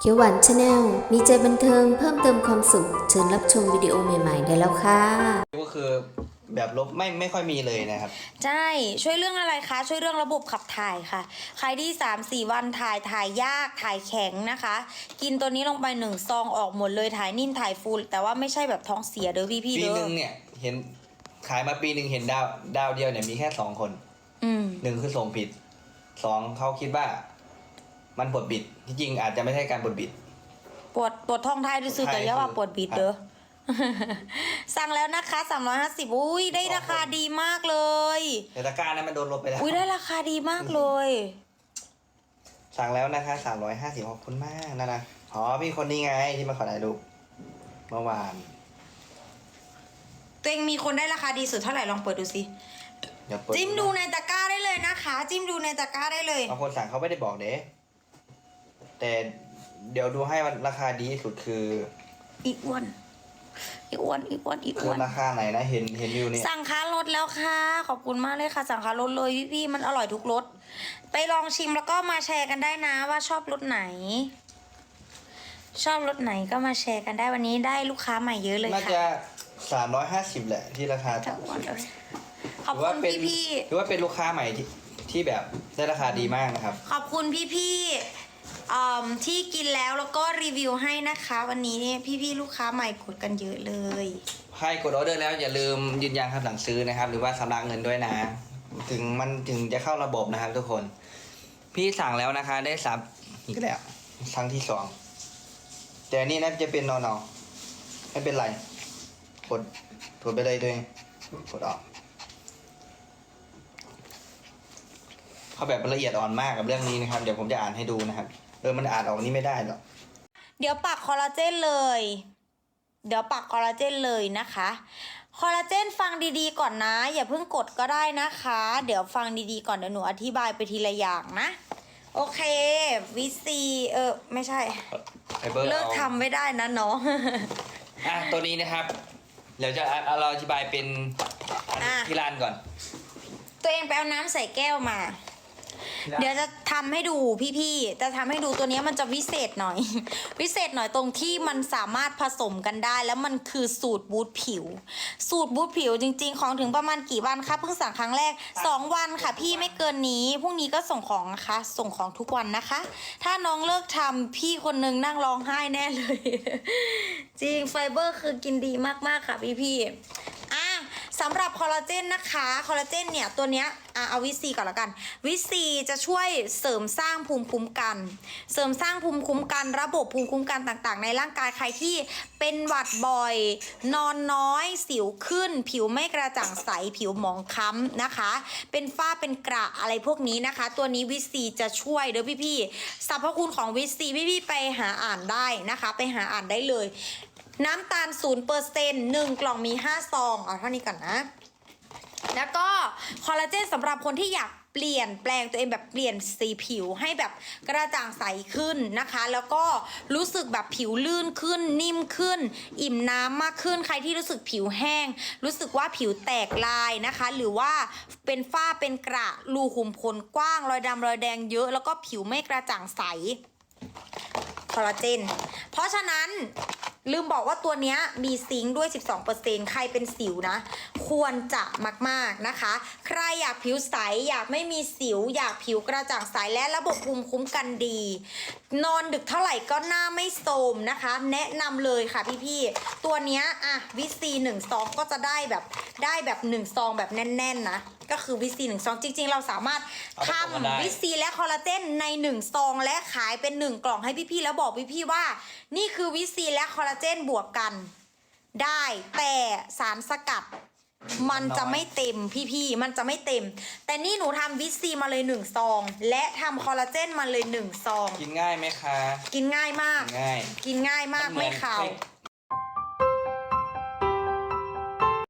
เขียวหวานชาแนลมีใจบันเทิงเพิ่มเติมความสุข เชิญรับชมวิดีโอใหม่ ๆ ได้แล้วค่ะ ก็คือแบบลบไม่ไม่ค่อยมีเลยนะครับ ใช่ ช่วยเรื่องอะไรคะ ช่วยเรื่องระบบขับถ่ายค่ะ ใครที่ 3 4 วันถ่ายถ่ายยากถ่ายแข็งนะคะ กินตัวนี้ลงไปหนึ่งซองออกหมดเลยถ่ายนิ่มถ่ายฟูแต่ว่าไม่ใช่แบบท้องเสียเด้อพี่พี่ๆปีเด้หอนึ่งเนี่ยเห็นขายมาปีหนึ่งเห็นดาวดาวเดียวเนี่ยมีแค่สองคนอืมหนึ่งคือส่งผิดสองเขาคิดว่า มันบดบิดที่จริงอาจจะไม่ใช่การบดบิด ปวดปวดท้องไทายดูซื้อท้องแต่ไทยอย่าว่าคือปวดบีดเด้อ สั่งแล้วนะคะ350อุ้ยได้ราคาดีมากเลย แต่ตะกร้านั้นมันโดนลบไปแล้ว อุ้ยได้ราคาดีมากเลย สั่งแล้วนะคะสามร้อยห้าสิบขอบคุณมากนะนะอ๋อพี่คนนี้ไงที่มาขอถ่ายรูปเมื่อวาน ตัวเองมีคนได้ราคาดีสุดเท่าไหร่ลองเปิดดูสิเดี๋ยวเปิดจิ้มดูในตะกร้าได้เลยนะคะ จิ้มดูในตะกร้าได้เลย บางคนสั่งเขาไม่ได้บอกเด้ แต่เดี๋ยวดูให้ว่าราคาดีที่สุดคืออีกอ้วนอีกอ้วนอีกอ้วนอีกคือ้อวน ราคาไหนนะเห็นเห็นวิวเนี่ยสั่งค้ารถแล้วค่ะ ขอบคุณมากเลยค่ะ สั่งค้ารถเลยพี่ๆมันอร่อยทุกรสไปลองชิมแล้วก็มาแชร์กันได้นะว่าชอบรสไหน ชอบรสไหนก็มาแชร์กันได้วันนี้ได้ลูกค้าใหม่เยอะเลยน่าค่ะจะสามร้อยห้าสิบแหละที่ราคาทั้งวันเลยขอบถือว่าคุณเป็นพี่ถือว่าเป็นลูกค้าใหม่ที่ที่แบบได้ราคาดีมากนะครับๆขอบคุณพี่ๆอืม ที่กินแล้วแล้วก็รีวิวให้นะคะ วันนี้เนี่ยพี่ๆลูกค้าใหม่กดกันเยอะเลยใครกดออเดอร์แล้วอย่าลืมยืนยันคำสั่งซื้อนะครับ หรือว่าชำระเงินด้วยนะ ถึงมันถึงจะเข้าระบบนะครับทุกคน พี่สั่งแล้วนะคะ ได้ซับอีกแล้วครั้งที่สองแต่นนี่น่าจะเป็นนอนอไม่เป็นไรกดกดไปเลยตัวเองกดออกเขาแบบละเอียดอ่อนมากกับเรื่องนี้นะครับ เดี๋ยวผมจะอ่านให้ดูนะครับ เออมันอ่านออกนี่ไม่ได้หรอกเดี๋ยวปักคอลลาเจนเลย เดี๋ยวปักคอลลาเจนเลยนะคะ คอลลาเจนฟังดีๆก่อนนะ อย่าเพิ่งกดก็ได้นะคะ เดี๋ยวฟังดีๆก่อนเดี๋ยวหนูอธิบายไปทีละอย่างนะ โอเค วิซีเออไม่ใช่ ไฟเบอร์เลิกอาทำไม่ได้นะน้อง อะตัวนี้นะครับเดี๋ยวจะอะเอาเราอธิบายเป็นอันอะ ที่ร้านก่อน ตัวเองไปเอาน้ำใส่แก้วมา เดี๋ยวจะทำให้ดูพี่ๆจะทำให้ดูตัวเนี้ยมันจะวิเศษหน่อย วิเศษหน่อยตรงที่มันสามารถผสมกันได้ แล้วมันคือสูตรบูทผิว สูตรบูทผิวจริง ๆ ของถึงประมาณกี่วันคะเพิ่งสั่งครั้งแรก 2 วันค่ะ พี่ไม่เกินนี้พรุ่งนี้ก็ส่งของนะคะ ส่งของทุกวันนะคะ ถ้าน้องเลิกทำพี่คนนึงนั่งร้องไห้แน่เลย จริงไฟเบอร์คือกินดีมากๆค่ะพี่ๆ สำหรับคอลลาเจนนะคะ คอลลาเจนเนี่ย ตัวเนี้ยอะเอาวิซีก่อนละกัน วิซีจะช่วยเสริมสร้างภูมิคุ้มกัน เสริมสร้างภูมิคุ้มกัน ระบบภูมิคุ้มกันต่างๆ ในร่างกายใครที่เป็นหวัดบ่อย นอนน้อย สิวขึ้น ผิวไม่กระจ่างใส ผิวหมองคล้ำนะคะ เป็นฝ้า เป็นกระอะไรพวกนี้นะคะ ตัวนี้วิซีจะช่วยเด้อพี่ๆสรรพคุณของวิซีพี่ๆไปหาอ่านได้นะคะ ไปหาอ่านได้เลย น้ำตาล0%เปอร์เซ็นต์หนึ่งกล่องมี5ซอง เอาเท่านี้ก่อนนะ แล้วก็คอลลาเจนสำหรับคนที่อยากเปลี่ยนแปลงตัวเองแบบเปลี่ยนสีผิวให้แบบกระจ่างใสขึ้นนะคะ แล้วก็รู้สึกแบบผิวลื่นขึ้นนิ่มขึ้น อิ่มน้ำมากขึ้นใครที่รู้สึกผิวแห้ง รู้สึกว่าผิวแตกลายนะคะ หรือว่าเป็นฝ้าเป็นกระรูขุมขนกว้าง รอยดำรอยแดงเยอะ แล้วก็ผิวไม่กระจ่างใสคอลลาเจน เพราะฉะนั้น ลืมบอกว่าตัวเนี้ยมีซิงค์ด้วย 12%ใครเป็นสิวนะ ควรจะมากๆนะคะ ใครอยากผิวใส อยากไม่มีสิว อยากผิวกระจ่างใสและระบบภูมิคุ้มกันดี นอนดึกเท่าไหร่ก็หน้าไม่โทรมนะคะ แนะนำเลยค่ะพี่ๆ ตัวเนี้ยอะวิซีหนึ่งซองก็จะได้แบบได้แบบหนึ่งซองแบบแน่นๆนะ ก็คือวิซีหนึ่งซองจริง ๆ เราสามารถเอาไปส่งกันได้ทำวิซีและคอลลาเจนใน1ซองและขายเป็น1กล่องให้พี่ๆแล้วบอกพี่ๆว่า นี่คือวิซีและคอลลาเจนบวกกัน ได้แต่สารสกัดมันจะไม่เต็มพี่ๆ มันจะไม่เต็ม แต่นี่หนูทำวิซีมาเลย1ซอง และทำคอลลาเจนมาเลย1ซอง กินง่ายไหมคะ กินง่ายมาก กินง่าย กินง่ายมากนเหไม่ขาวค